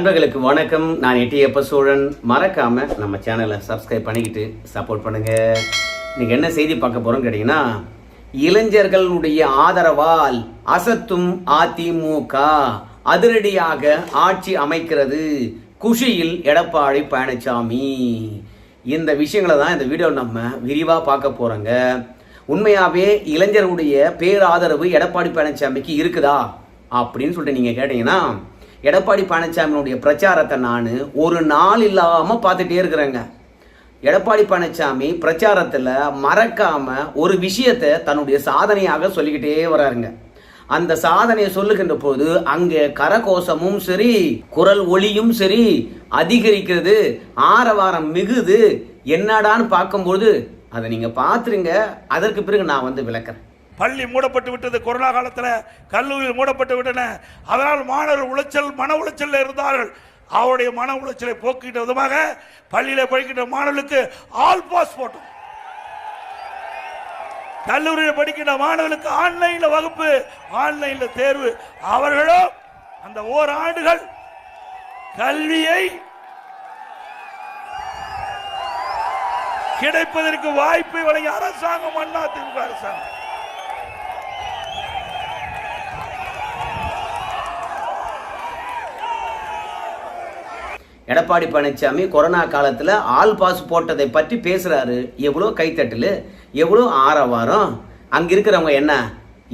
நண்பர்களுக்கு வணக்கம். நான் எட்டியப்ப சோழன் மறக்காம நம்ம சேனலை சப்ஸ்கிரைப் பண்ணிக்கிட்டு சப்போர்ட் பண்ணுங்க. இன்னைக்கு என்ன செய்தி பார்க்க போறோம் கேட்டீங்கன்னா இளைஞர்களுடைய ஆதரவால் அசத்தும் அதிமுக அதிரடியாக ஆட்சி அமைக்கிறது. குஷியில் எடப்பாடி பழனிசாமி. இந்த விஷயங்களை தான் இந்த வீடியோ நம்ம விரிவாக பார்க்க போறோங்க. உண்மையாகவே இளைஞர்களுடைய பேராதரவு எடப்பாடி பழனிசாமிக்கு இருக்குதா? அப்படின்னு சொல்லிட்டு நீங்கள் கேட்டீங்கன்னா எடப்பாடி பழனிசாமியினுடைய பிரச்சாரத்தை நான் ஒரு நாள் இல்லாமல் பார்த்துட்டே இருக்கிறேங்க. எடப்பாடி பழனிசாமி பிரச்சாரத்தில் மறக்காமல் ஒரு விஷயத்தை தன்னுடைய சாதனையாக சொல்லிக்கிட்டே வராருங்க. அந்த சாதனையை சொல்லுகின்ற போது அங்கே கரகோஷமும் சரி குரல் ஒளியும் சரி அதிகரிக்கிறது ஆரவாரம் மிகுது என்னடான்னு பார்க்கும்போது அதை நீங்கள் பார்த்துருங்க அதற்கு பிறகு நான் வந்து விளக்குறேன். பள்ளி மூடப்பட்டு விட்டது கொரோனா காலத்தில் கல்லூரியில் மூடப்பட்டு விட்டன. அதனால் மாணவர்கள் உளைச்சல் மன உளைச்சலில் இருந்தார்கள். அவருடைய மன உளைச்சலை போக்கிட்ட விதமாக பள்ளியில் படிக்கின்ற மாணவர்களுக்கு ஆல் பாஸ் போட்டோம். கல்லூரியில் படிக்கின்ற மாணவர்களுக்கு ஆன்லைனில் வகுப்பு ஆன்லைனில் தேர்வு. அவர்களும் அந்த ஓராண்டுகள் கல்வியை கிடைப்பதற்கு வாய்ப்பை வழங்கிய அரசாங்கம் அண்ணா திமுக அரசாங்கம். எடப்பாடி பழனிசாமி கொரோனா காலத்தில் ஆள் பாஸ் போட்டதை பற்றி பேசுகிறாரு எவ்வளோ கைத்தட்டல் எவ்வளோ ஆரவாரம். அங்கே இருக்கிறவங்க என்ன?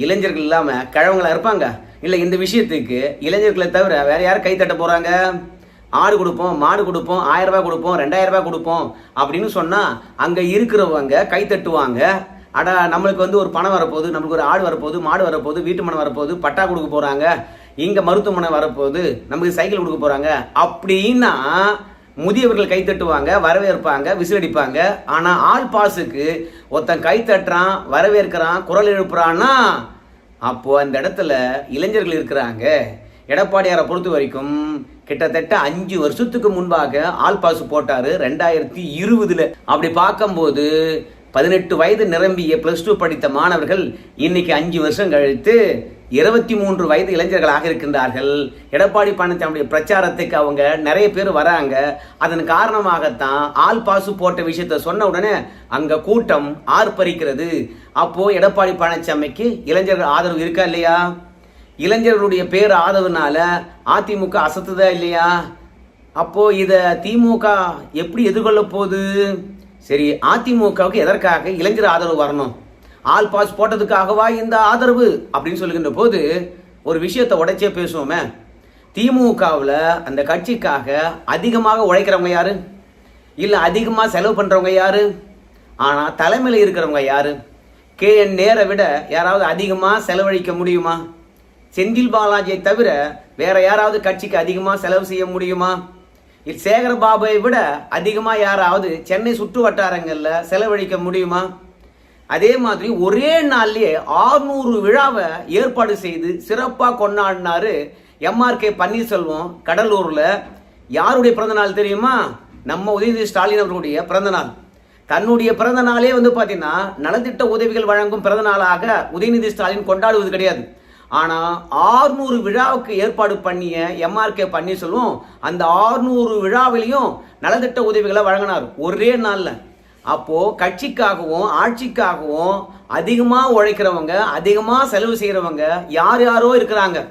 இளைஞர்கள் இல்லாமல் கிழவங்களாக இருப்பாங்க? இல்லை இந்த விஷயத்துக்கு இளைஞர்களை தவிர வேறு யார் கைத்தட்ட போகிறாங்க ஆடு கொடுப்போம் மாடு கொடுப்போம் ஆயிரம் ரூபாய் கொடுப்போம் ரெண்டாயிரம் ரூபாய் கொடுப்போம் அப்படின்னு சொன்னால் அங்கே இருக்கிறவங்க கைத்தட்டுவாங்க அடா நம்மளுக்கு வந்து ஒரு பணம் வரப்போகுது நம்மளுக்கு ஒரு ஆடு வரப்போகுது மாடு வரப்போகுது வீட்டு மனம் வரப்போகுது பட்டா கொடுக்க போகிறாங்க இங்கே மருத்துவமனை வரப்போகுது நமக்கு சைக்கிள் கொடுக்க போகிறாங்க அப்படின்னா முதியவர்கள் கைத்தட்டுவாங்க வரவேற்பாங்க விசிலடிப்பாங்க. ஆனால் ஆள் பாஸுக்கு ஒருத்தன் கைத்தட்டுறான் வரவேற்கிறான் குரல் எழுப்புறான்னா அப்போ அந்த இடத்துல இளைஞர்கள் இருக்கிறாங்க. எடப்பாடியாரை பொறுத்த வரைக்கும் கிட்டத்தட்ட அஞ்சு வருஷத்துக்கு முன்பாக ஆல் பாஸ் போட்டாரு ரெண்டாயிரத்தி இருபதுல. அப்படி பார்க்கும்போது பதினெட்டு வயது நிரம்பிய பிளஸ் டூ படித்த மாணவர்கள் இன்னைக்கு அஞ்சு வருஷம் கழித்து இருபத்தி மூன்று வயது இளைஞர்களாக இருக்கின்றார்கள். எடப்பாடி பழனிசாமியுடைய பிரச்சாரத்துக்கு அவங்க நிறைய பேர் வராங்க. அதன் காரணமாகத்தான் ஆள் பாசு போட்ட விஷயத்த சொன்ன உடனே அங்க கூட்டம் ஆர்ப்பரிக்கிறது. அப்போ எடப்பாடி பழனிசாமிக்கு இளைஞர்கள் ஆதரவு இருக்கா இல்லையா? இளைஞர்களுடைய பேர் ஆதரவுனால அதிமுக அசத்துதா இல்லையா? அப்போ இத திமுக எப்படி எதிர்கொள்ள போகுது? சரி அதிமுகவுக்கு எதற்காக இளைஞர் ஆதரவு வரணும்? ஆல் பாஸ் போட்டதுக்காகவா இந்த ஆதரவு? அப்படின்னு சொல்லுகின்ற போது ஒரு விஷயத்தை உடைச்சே பேசுவோமே. திமுகவில் அந்த கட்சிக்காக அதிகமாக உழைக்கிறவங்க யாரு? இல்லை அதிகமாக செலவு பண்ணுறவங்க யாரு? ஆனால் தலைமையில் இருக்கிறவங்க யாரு? கே என் நேரை விட யாராவது அதிகமாக செலவழிக்க முடியுமா? செந்தில் பாலாஜியை தவிர வேற யாராவது கட்சிக்கு அதிகமாக செலவு செய்ய முடியுமா? சேகர் பாபுவை விட அதிகமாக யாராவது சென்னை சுற்று வட்டாரங்களில் செலவழிக்க முடியுமா? அதே மாதிரி ஒரே நாள்லயே ஆறுநூறு விழாவை ஏற்பாடு செய்து சிறப்பாக கொண்டாடினாரு எம்ஆர்கே பன்னீர்செல்வம் கடலூரில். யாருடைய பிறந்தநாள் தெரியுமா? நம்ம உதயநிதி ஸ்டாலின் அவர்களுடைய பிறந்தநாள் தன்னுடைய பிறந்த நாளே வந்து பார்த்தீங்கன்னா நலத்திட்ட உதவிகள் வழங்கும் பிறந்த நாளாக உதயநிதி ஸ்டாலின் கொண்டாடுவது கிடையாது. ஆனால் ஆறுநூறு விழாவுக்கு ஏற்பாடு பண்ணிய எம்ஆர்கே பன்னீர்செல்வம் அந்த ஆறுநூறு விழாவிலையும் நலத்திட்ட உதவிகளை வழங்கினார். ஒரே நாளில். அப்போது கட்சிக்காகவும் ஆட்சிக்காகவும் அதிகமாக உழைக்கிறவங்க அதிகமாக செலவு செய்கிறவங்க யார் யாரோ இருக்கிறாங்க.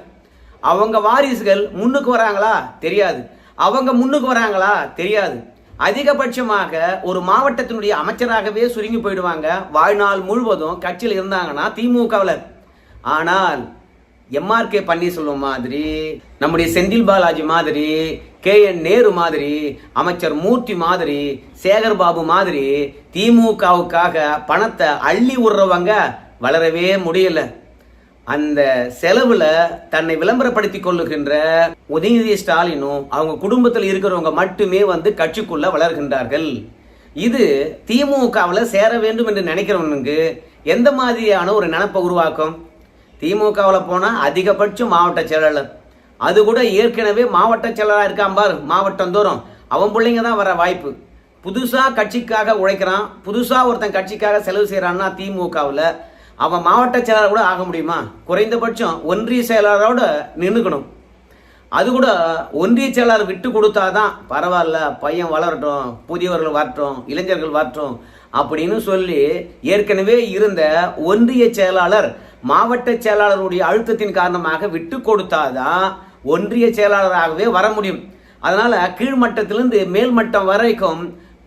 அவங்க வாரிசுகள் முன்னுக்கு வராங்களா? தெரியாது. அவங்க முன்னுக்கு வராங்களா? தெரியாது. அதிகபட்சமாக ஒரு மாவட்டத்தினுடைய அமைச்சராகவே சுருங்கி போயிடுவாங்க. வாழ்நாள் முழுவதும் கட்சியில் இருந்தாங்கன்னா திமுகவில். ஆனால் எம்ஆர்கே பன்னீர்செல்வம் மாதிரி நம்முடைய செந்தில் பாலாஜி மாதிரி கே என் நேரு மாதிரி அமைச்சர் மூர்த்தி மாதிரி சேகர் பாபு மாதிரி திமுகவுக்காக பணத்தை அள்ளி விடுறவங்க வளரவே முடியல. அந்த செலவுல தன்னை விளம்பரப்படுத்திக் கொள்ளுகின்ற உதயநிதி ஸ்டாலினும் அவங்க குடும்பத்தில் இருக்கிறவங்க மட்டுமே வந்து கட்சிக்குள்ள வளர்கின்றார்கள். இது திமுகவில் சேர வேண்டும் என்று நினைக்கிறவனுக்கு எந்த மாதிரியான ஒரு நினப்பை உருவாக்கும்? திமுகவில் போனால் அதிகபட்சம் மாவட்ட செயலாளர். அது கூட ஏற்கனவே மாவட்ட செயலராக இருக்கான் பார் மாவட்டம் தோறும். அவன் பிள்ளைங்க தான் வர வாய்ப்பு. புதுசாக கட்சிக்காக உழைக்கிறான். புதுசாக ஒருத்தன் கட்சிக்காக செலவு செய்கிறான்னா திமுகவில். அவன் மாவட்ட செயலாளர் கூட ஆக முடியுமா? குறைந்தபட்சம் ஒன்றிய செயலாளரோட நின்றுக்கணும் அது கூட ஒன்றிய செயலாளர் விட்டு கொடுத்தா தான் பரவாயில்ல பையன் வளரட்டும் புதியவர்கள் வரட்டும் இளைஞர்கள் வரட்டும் அப்படின்னு சொல்லி ஏற்கனவே இருந்த ஒன்றிய செயலாளர் மாவட்ட செயலாளருடைய அழுத்தத்தின் காரணமாக விட்டு கொடுத்தாதான் ஒன்றிய செயலாளராகவே வர முடியும். அதனால கீழ்மட்டத்திலிருந்து மேல்மட்டம் வரைக்கும்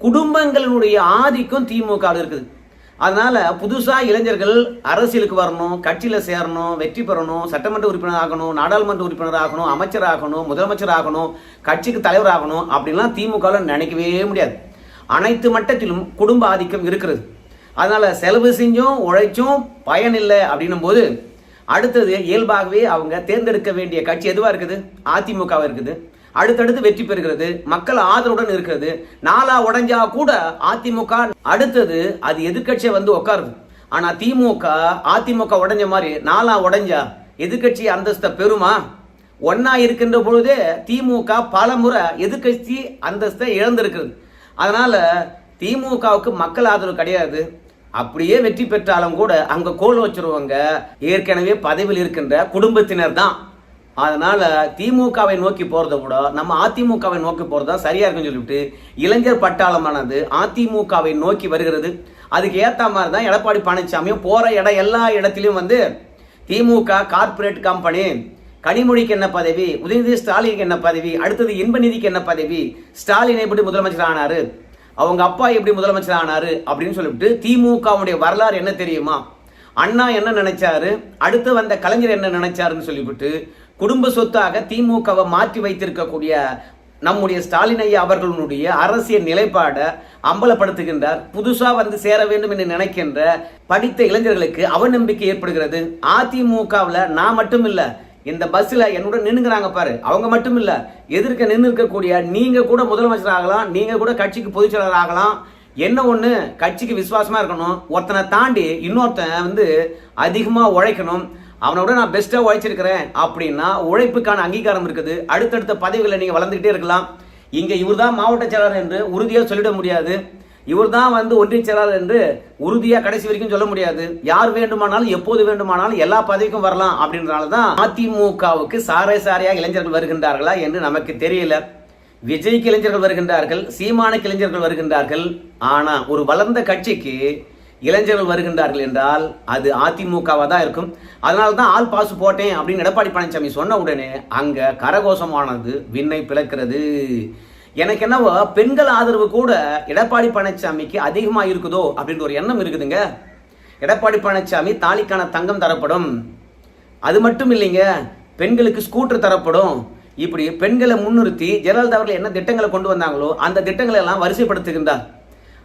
குடும்பங்களினுடைய ஆதிக்கம் திமுக இருக்குது. அதனால புதுசாக இளைஞர்கள் அரசியலுக்கு வரணும் கட்சியில் சேரணும் வெற்றி பெறணும் சட்டமன்ற உறுப்பினர் ஆகணும் நாடாளுமன்ற உறுப்பினர் ஆகணும் அமைச்சர் ஆகணும் முதலமைச்சர் ஆகணும் கட்சிக்கு தலைவர் ஆகணும் அப்படின்லாம் திமுகவில் நினைக்கவே முடியாது. அனைத்து மட்டத்திலும் குடும்ப ஆதிக்கம் இருக்கிறது. அதனால் செலவு செஞ்சும் உழைச்சும் பயன் இல்லை அப்படின்னும் போது அடுத்தது இயல்பாகவே அவங்க தேர்ந்தெடுக்க வேண்டிய கட்சி எதுவாக இருக்குது? அதிமுகவாக இருக்குது. அடுத்தடுத்து வெற்றி பெறுகிறது. மக்கள் ஆதரவுடன் இருக்கிறது. நாலா உடஞ்சா கூட அதிமுக அடுத்தது அது எதிர்க்கட்சியை வந்து உட்காருது. ஆனால் திமுக அதிமுக உடஞ்ச மாதிரி நாலா உடஞ்சா எதிர்க்கட்சி அந்தஸ்தை பெறுமா? ஒன்னா இருக்கின்ற பொழுதே திமுக பல முறை எதிர்க்கட்சி அந்தஸ்தை இழந்திருக்கிறது. அதனால திமுகவுக்கு மக்கள் ஆதரவு கிடையாது. அப்படியே வெற்றி பெற்றாலும் கூட அங்க கோல் வச்சிருவாங்க. ஏற்கனவே பதவியில் இருக்கின்ற குடும்பத்தினர் தான். அதனால திமுகவை நோக்கி போகிறத விட நம்ம அதிமுகவை நோக்கி போறதா சரியா இருக்குன்னு சொல்லிவிட்டு இளைஞர் பட்டாளமானது அதிமுகவை நோக்கி வருகிறது. அதுக்கு ஏத்த மாதிரி தான் எடப்பாடி பழனிசாமியும் போற இடம் எல்லா இடத்துலையும் வந்து திமுக கார்ப்பரேட் கம்பெனி கனிமொழிக்கு என்ன பதவி உதயநிதி ஸ்டாலினுக்கு என்ன பதவி அடுத்தது இன்பநிதிக்கு என்ன பதவி ஸ்டாலினை எப்படி முதலமைச்சர் ஆனாரு? அவங்க அப்பா எப்படி முதலமைச்சர் ஆனாரு அப்படின்னு சொல்லிவிட்டு திமுகவுடைய வரலாறு என்ன தெரியுமா? அண்ணா என்ன நினைச்சாரு? அடுத்து வந்த கலைஞர் என்ன நினைச்சாருன்னு சொல்லிவிட்டு குடும்ப சொத்தாக திமுகவை மாற்றி வைத்திருக்கக்கூடிய நம்முடைய ஸ்டாலின் ஐயா அவர்களுடைய அரசியல் நிலைப்பாடை அம்பலப்படுத்துகின்றார். புதுசாக வந்து சேர வேண்டும் என்று நினைக்கின்ற படித்த இளைஞர்களுக்கு அவநம்பிக்கை ஏற்படுகிறது. அதிமுகவில் நான் மட்டும் இல்லை இந்த பஸ்ஸில் என்னோட நின்னுங்கிறாங்க பாரு. அவங்க மட்டும் இல்லை எதிர்க்க நின்று இருக்கக்கூடிய நீங்கள் கூட முதலமைச்சர் ஆகலாம் நீங்கள் கூட கட்சிக்கு பொதுச்செயலாளர் ஆகலாம். என்ன ஒன்று கட்சிக்கு விசுவாசமாக இருக்கணும். ஒருத்தனை தாண்டி இன்னொருத்தன் வந்து அதிகமாக உழைக்கணும். அவனை விட நான் பெஸ்ட்டாக உழைச்சிருக்கிறேன் அப்படின்னா உழைப்புக்கான அங்கீகாரம் இருக்குது. அடுத்தடுத்த பதவிகளை நீங்கள் வளர்ந்துக்கிட்டே இருக்கலாம். இங்கே இவர் தான் மாவட்ட செயலாளர் என்று உறுதியாக சொல்லிட முடியாது. இவர் தான் வந்து ஒன்றிய செயலாளர் என்று உறுதியாக கடைசி வரைக்கும் சொல்ல முடியாது. யார் வேண்டுமானாலும் எப்போது வேண்டுமானாலும் எல்லா பதவிக்கும் வரலாம் அப்படின்றனால தான் அதிமுகவுக்கு சாரை சாரையாக இளைஞர்கள் வருகின்றார்களா என்று நமக்கு தெரியல. விஜய்க்கு இளைஞர்கள் வருகின்றார்கள் சீமான இளைஞர்கள் வருகின்றார்கள். ஆனா ஒரு வளர்ந்த கட்சிக்கு இளைஞர்கள் வருகின்றார்கள் என்றால் அது அதிமுகவா தான் இருக்கும். அதனால தான் ஆள் பாசு போட்டேன் அப்படின்னு எடப்பாடி பழனிசாமி சொன்ன உடனே அங்க கரகோஷமானது விண்ணை பிளக்கிறது. எனக்கு என்னவோ பெண்கள் ஆதரவு கூட எடப்பாடி பழனிசாமிக்கு அதிகமாக இருக்குதோ அப்படின்ற ஒரு எண்ணம் இருக்குதுங்க. எடப்பாடி பழனிசாமி தாலிக்கான தங்கம் தரப்படும். அது மட்டும் இல்லைங்க பெண்களுக்கு ஸ்கூட்டர் தரப்படும். இப்படி பெண்களை முன்னிறுத்தி ஜெயலலிதா அவர்கள் என்ன திட்டங்களை கொண்டு வந்தாங்களோ அந்த திட்டங்களை எல்லாம் வரிசைப்படுத்துகின்றார்.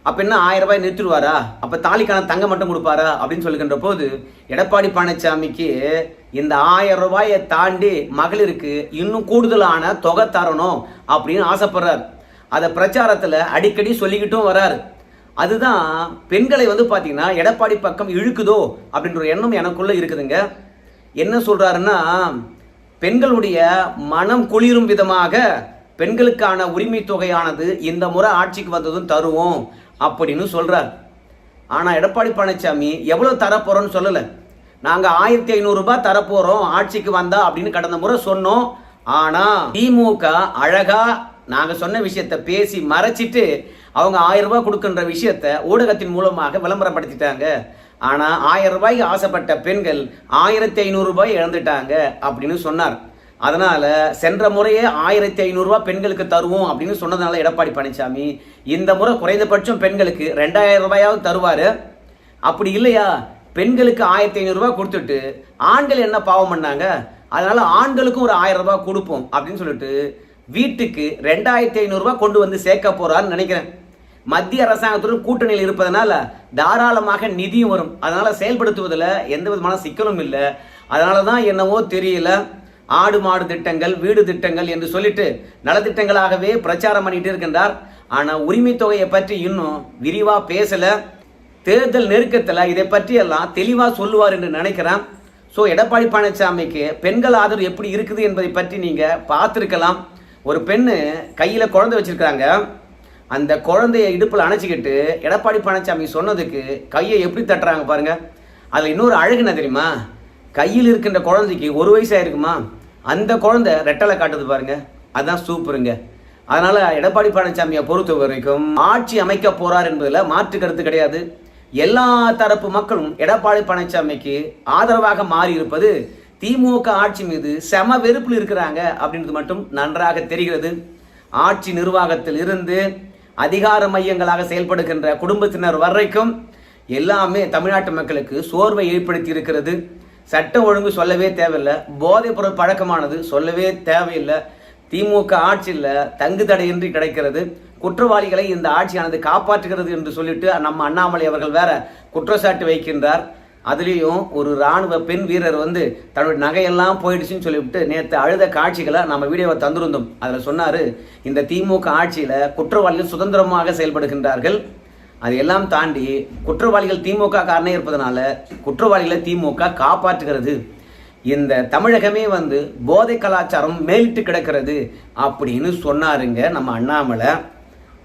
அப்ப என்ன ஆயிரம் ரூபாய் நிறுத்திடுவாரா? அப்ப தாலிக்கான தங்கம் மட்டும் கொடுப்பாரா? அப்படின்னு சொல்லுகின்ற போது எடப்பாடி பழனிசாமிக்கு இந்த ஆயிரம் ரூபாயை தாண்டி மகளிருக்கு இன்னும் கூடுதலான தொகை தரணும். அப்படின்னு ஆசைப்படுறார். அதை பிரச்சாரத்தில் அடிக்கடி சொல்லிக்கிட்டும் வராரு. அதுதான் பெண்களை வந்து பார்த்தீங்கன்னா எடப்பாடி பக்கம் இழுக்குதோ அப்படின்ற ஒரு எண்ணம் எனக்குள்ளே இருக்குதுங்க. என்ன சொல்கிறாருன்னா பெண்களுடைய மனம் குளிரும் விதமாக பெண்களுக்கான உரிமை தொகையானது இந்த முறை ஆட்சிக்கு வந்ததும் தருவோம் அப்படின்னு சொல்கிறார் ஆனால் எடப்பாடி பழனிசாமி எவ்வளோ தரப்போகிறோன்னு சொல்லலை. நாங்கள் ஆயிரத்தி ஐநூறுரூபா தரப்போகிறோம் ஆட்சிக்கு வந்தா அப்படின்னு கடந்த முறை சொன்னோம். ஆனா திமுக அழகா நாங்க சொன்ன விஷயத்த பேசி மறைச்சிட்டு அவங்க ஆயிரம் ரூபாய் கொடுக்கின்ற விஷயத்த ஊடகத்தின் மூலமாக விளம்பரப்படுத்திட்டாங்க. ஆனா ஆயிரம் ரூபாய்க்கு ஆசைப்பட்ட பெண்கள் ஆயிரத்தி ஐநூறு ரூபாய் இழந்துட்டாங்க அப்படின்னு சொன்னார். அதனால சென்ற முறையே ஆயிரத்தி ஐநூறுரூவா பெண்களுக்கு தருவோம் அப்படின்னு சொன்னதுனால எடப்பாடி பழனிசாமி இந்த முறை குறைந்தபட்சம் பெண்களுக்கு ரெண்டாயிரம் ரூபாயாவது தருவாரு. அப்படி இல்லையா? பெண்களுக்கு ஆயிரத்தி ஐநூறுரூவா கொடுத்துட்டு ஆண்கள் என்ன பாவம் பண்ணாங்க? அதனால ஆண்களுக்கும் ஒரு ஆயிரம் ரூபாய் கொடுப்போம் அப்படின்னு சொல்லிட்டு வீட்டுக்கு ரெண்டாயிரத்தி ஐநூறுரூவா கொண்டு வந்து சேர்க்க போறான்னு நினைக்கிறேன். மத்திய அரசாங்கத்துடன் கூட்டணியில் இருப்பதனால தாராளமாக நிதியும் வரும். அதனால செயல்படுத்துவதில் எந்த விதமான சிக்கலும் இல்லை. அதனால தான் என்னவோ தெரியல. ஆடு மாடு திட்டங்கள் வீடு திட்டங்கள் என்று சொல்லிட்டு நலத்திட்டங்களாகவே பிரச்சாரம் பண்ணிட்டு இருக்கின்றார். ஆனால் உரிமை தொகையை பற்றி இன்னும் விரிவாக பேசலை. தேர்தல் நெருக்கத்தில் இதை பற்றியெல்லாம் தெளிவாக சொல்லுவார் என்று நினைக்கிறேன். ஸோ எடப்பாடி பழனிசாமிக்கு பெண்கள் ஆதரவு எப்படி இருக்குது என்பதை பற்றி நீங்கள் பார்த்துருக்கலாம். ஒரு பெண்ணு கையில் குழந்தை வச்சிருக்காங்க அந்த குழந்தைய இடுப்பில் அணைச்சிக்கிட்டு எடப்பாடி பழனிசாமி சொன்னதுக்கு கையை எப்படி தட்டுறாங்க பாருங்கள் அதில் இன்னொரு அழகு என்ன தெரியுமா? கையில் இருக்கின்ற குழந்தைக்கு ஒரு வயசாக இருக்குமா? அந்த குழந்தை ரெட்டலை காட்டுது பாருங்கள் அதுதான் சூப்பருங்க. அதனால் எடப்பாடி பழனிசாமியை பொறுத்த வரைக்கும் ஆட்சி அமைக்க போகிறார் என்பதில் மாற்று கருத்து கிடையாது. எல்லா தரப்பு மக்களும் எடப்பாடி பழனிசாமிக்கு ஆதரவாக மாறி இருப்பது திமுக ஆட்சி மீது செம வெறுப்பில் இருக்கிறாங்க அப்படின்றது மட்டும் நன்றாக தெரிகிறது. ஆட்சி நிர்வாகத்தில் இருந்து அதிகார மையங்களாக செயல்படுகின்ற குடும்பத்தினர் வரைக்கும் எல்லாமே தமிழ்நாட்டு மக்களுக்கு சோர்வை ஏற்படுத்தி இருக்கிறது சட்டம் ஒழுங்கு சொல்லவே தேவையில்லை. போதைப் பொருள் பழக்கமானது சொல்லவே தேவையில்லை. திமுக ஆட்சியில் தங்கு தடையின்றி கிடைக்கிறது. குற்றவாளிகளை இந்த ஆட்சியானது காப்பாற்றுகிறது என்று சொல்லிட்டு நம்ம அண்ணாமலை அவர்கள் வேற குற்றச்சாட்டு வைக்கின்றார். அதுலேயும் ஒரு ராணுவ பெண் வீரர் வந்து தன்னுடைய நகையெல்லாம் போயிடுச்சுன்னு சொல்லிவிட்டு நேற்று அழுத காட்சிகளை நம்ம வீடியோவை தந்திருந்தோம். அதில் சொன்னார் இந்த திமுக ஆட்சியில் குற்றவாளிகள் சுதந்திரமாக செயல்படுகின்றார்கள். அதையெல்லாம் தாண்டி குற்றவாளிகள் திமுக காரணம் இருப்பதனால குற்றவாளிகளை திமுக காப்பாற்றுகிறது. இந்த தமிழகமே வந்து போதை கலாச்சாரம் மேலிட்டு கிடக்கிறது அப்படின்னு சொன்னாருங்க நம்ம அண்ணாமலை.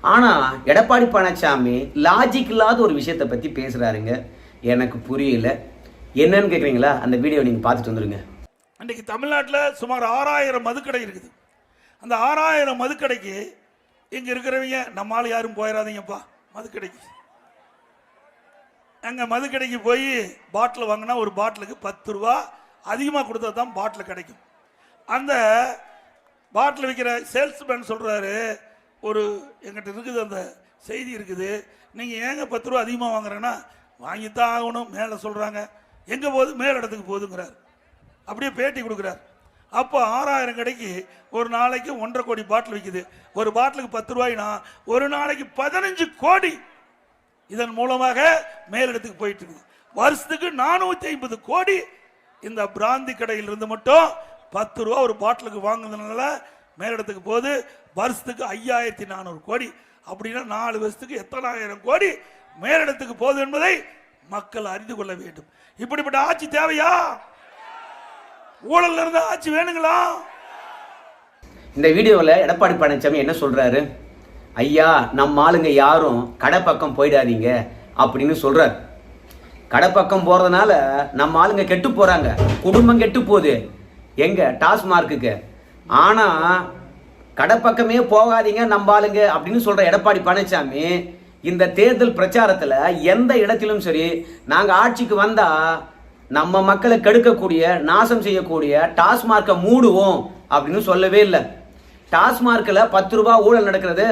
ஆனால் எடப்பாடி பழனிசாமி லாஜிக் இல்லாத ஒரு விஷயத்தை பற்றி பேசுகிறாருங்க எனக்கு புரியல. என்னன்னு கேட்குறீங்களா அந்த வீடியோ நீங்கள் பார்த்துட்டு வந்துருங்க. அன்றைக்கு தமிழ்நாட்டில் சுமார் ஆறாயிரம் மதுக்கடை இருக்குது. அந்த ஆறாயிரம் மதுக்கடைக்கு இங்கே இருக்கிறவங்க நம்மால் யாரும் போயிடாதீங்கப்பா மதுக்கடைக்கு. அங்கே மதுக்கடைக்கு போய் பாட்டில் வாங்கினா ஒரு பாட்டிலுக்கு பத்து ரூபா அதிகமாக கொடுத்தா தான் பாட்டில் கிடைக்கும். அந்த பாட்டில் விற்கிற சேல்ஸ்மேன் சொல்கிறாரு ஒரு எங்கிட்ட இருக்குது அந்த செய்தி இருக்குது. நீங்கள் ஏங்க பத்து ரூபா அதிகமாக வாங்குறேன்னா வாங்கித்தான் ஆகணும் மேலே சொல்கிறாங்க எங்கே போகுது? மேல் இடத்துக்கு போகுதுங்கிறார். அப்படியே பேட்டி கொடுக்குறார். அப்போ ஆறாயிரம் கடைக்கு ஒரு நாளைக்கு ஒன்றரை கோடி பாட்டில் விற்கிது ஒரு பாட்டிலுக்கு பத்து ரூபாய்னா ஒரு நாளைக்கு பதினஞ்சு கோடி இதன் மூலமாக மேலிடத்துக்கு போயிட்டு இருக்குது. வருஷத்துக்கு நானூற்றி ஐம்பது கோடி இந்த பிராந்தி கடையிலிருந்து மட்டும் பத்து ரூபா ஒரு பாட்டிலுக்கு வாங்குனதுனால மேலிடத்துக்கு போகுது. வருஷத்துக்கு ஐயாயிரத்தி நானூறு கோடி. அப்படின்னா நாலு வருஷத்துக்கு எத்தனாயிரம் கோடி மேலிடத்துக்கு போகுது என்பதை மக்கள் அறிந்து கொள்ள வேண்டும். இப்படிப்பட்ட ஆட்சி தேவையா? ஊழல்ல இருந்த ஆட்சி வேணுங்களா? இந்த வீடியோவில் எடப்பாடி பழனிசாமி என்ன சொல்கிறாரு ஐயா நம்ம ஆளுங்க யாரும் கடை பக்கம் போயிடாதீங்க அப்படின்னு சொல்கிறார் கடை பக்கம் போகிறதுனால நம்ம ஆளுங்க கெட்டு போகிறாங்க குடும்பம் கெட்டு போகுது. எங்க டாஸ்மார்க்குக்கு. ஆனால் கடப்பக்கமே போகாதீங்க நம்பாளுங்க அப்படின்னு சொல்கிற எடப்பாடி பழனிசாமி இந்த தேர்தல் பிரச்சாரத்தில் எந்த இடத்திலும் சரி நாங்கள் ஆட்சிக்கு வந்தால் நம்ம மக்களை கெடுக்கக்கூடிய நாசம் செய்யக்கூடிய டாஸ்மார்க்கை மூடுவோம் அப்படின்னு சொல்லவே இல்லை. டாஸ்மார்க்கில் பத்து ரூபா ஊழல் நடக்கிறது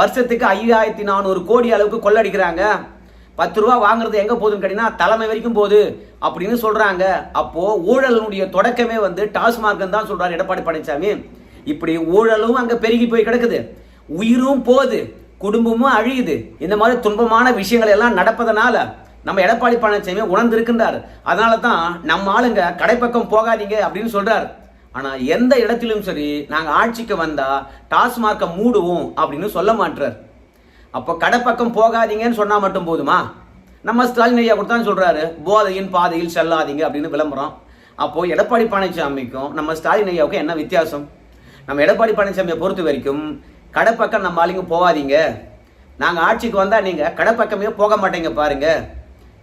வருஷத்துக்கு ஐயாயிரத்தி நானூறு கோடி அளவுக்கு கொள்ளடிக்கிறாங்க. பத்து ரூபா வாங்குறது எங்கே போகுதுன்னு கேட்டிங்கன்னா தலைமை வரைக்கும் போகுது அப்படின்னு சொல்கிறாங்க அப்போது ஊழலினுடைய தொடக்கமே வந்து டாஸ்மார்க்னு தான் சொல்கிறார் எடப்பாடி பழனிசாமி. இப்படி ஊழலும் அங்கே பெருகி போய் கிடக்குது. உயிரும் போகுது குடும்பமும் அழியுது. இந்த மாதிரி துன்பமான விஷயங்கள் எல்லாம் நடப்பதனால நம்ம எடப்பாடி பழனிசாமி உணர்ந்திருக்கின்றார். அதனால தான் நம்ம ஆளுங்க கடைப்பக்கம் போகாதீங்க அப்படின்னு சொல்கிறார் ஆனால் எந்த இடத்திலும் சரி நாங்கள் ஆட்சிக்கு வந்தால் டாஸ்மார்க்கை மூடுவோம் அப்படின்னு சொல்ல மாட்டார் அப்போ கடைப்பக்கம் போகாதீங்கன்னு சொன்னால் மட்டும் போதுமா? நம்ம ஸ்டாலின் ஐயா கொடுத்தான்னு சொல்கிறாரு போதையின் பாதையில் செல்லாதீங்க அப்படின்னு விளம்பரம். அப்போது எடப்பாடி பழனிசாமிக்கும் நம்ம ஸ்டாலின் ஐயாவுக்கும் என்ன வித்தியாசம்? நம்ம எடப்பாடி பழனிசாமியை பொறுத்த வரைக்கும் கடைப்பக்கம் நம்ம ஆளுங்க போகாதீங்க. நாங்கள் ஆட்சிக்கு வந்தால் நீங்கள் கடைப்பக்கமே போக மாட்டேங்க பாருங்க.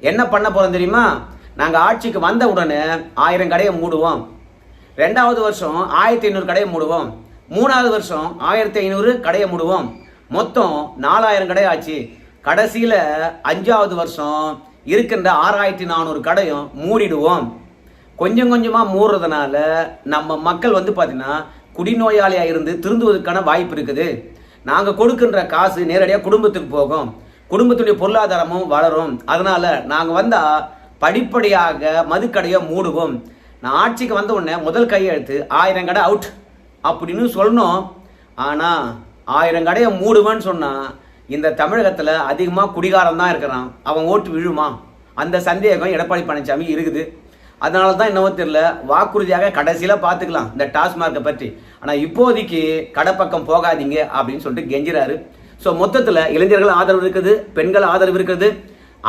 என்ன பண்ண போகிறோம் தெரியுமா? நாங்கள் ஆட்சிக்கு வந்த உடனே ஆயிரம் கடையை மூடுவோம். ரெண்டாவது வருஷம் ஆயிரத்தி ஐநூறு கடையை மூடுவோம். மூணாவது வருஷம் ஆயிரத்தி ஐநூறு கடையை மூடுவோம். மொத்தம் நாலாயிரம் கடை ஆச்சு கடைசியில் அஞ்சாவது வருஷம் இருக்கின்ற ஆறாயிரத்தி நானூறு கடையும் மூடிடுவோம். கொஞ்சம் கொஞ்சமாக மூடுறதுனால நம்ம மக்கள் வந்து பார்த்தீங்கன்னா குடிநோயாளியாக இருந்து திருந்துவதற்கான வாய்ப்பு இருக்குது. நாங்கள் கொடுக்கின்ற காசு நேரடியாக குடும்பத்துக்கு போகும். குடும்பத்துடைய பொருளாதாரமும் வளரும். அதனால் நாங்கள் வந்தால் படிப்படியாக மதுக்கடையை மூடுவோம். நான் ஆட்சிக்கு வந்த உடனே முதல் கையெழுத்து ஆயிரம் கடை அவுட் அப்படின்னு சொல்லணும். ஆனால் ஆயிரம் கடையை மூடுவேன்னு சொன்னால் இந்த தமிழகத்தில் அதிகமாக குடிகாரம் தான் இருக்கிறான். அவன் ஓட்டு விழுமா? அந்த சந்தேகம் எடப்பாடி பழனிசாமி இருக்குது. அதனால தான் என்னவோ தெரியல வாக்குறுதியாக கடைசியில் பார்த்துக்கலாம் இந்த டாஸ்மார்க்கை பற்றி. ஆனால் இப்போதைக்கு கடைப்பக்கம் போகாதீங்க அப்படின்னு சொல்லிட்டு கெஞ்சுறாரு. ஸோ மொத்தத்தில் இளைஞர்கள் ஆதரவு இருக்குது பெண்கள் ஆதரவு இருக்குது.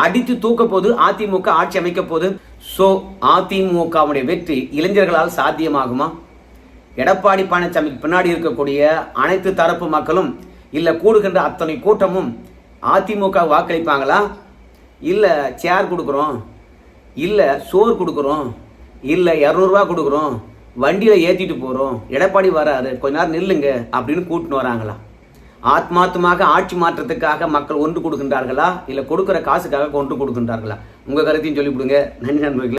அடித்து தூக்க போது அதிமுக ஆட்சி அமைக்க போது. ஸோ அதிமுகவுடைய வெற்றி இளைஞர்களால் சாத்தியமாகுமா? எடப்பாடி பழனிசாமிக்கு பின்னாடி இருக்கக்கூடிய அனைத்து தரப்பு மக்களும் இல்லை கூடுகின்ற அத்தனை கூட்டமும் அதிமுக வாக்களிப்பாங்களா? இல்லை சேர் கொடுக்குறோம் இல்லை சோறு கொடுக்குறோம் இல்லை இரநூறுவா கொடுக்குறோம் வண்டியில் ஏற்றிட்டு போகிறோம் எடப்பாடி வராது கொஞ்ச நேரம் நில்லுங்க அப்படின்னு கூட்டின்னு வராங்களா? ஆத்மாத்தமாக ஆட்சி மாற்றத்துக்காக மக்கள் ஒன்று கொடுக்கின்றார்களா? இல்லை கொடுக்குற காசுக்காக ஒன்று கொடுக்கின்றார்களா? உங்கள் கருத்தையும் சொல்லிவிடுங்க நன்றி நண்பர்களே.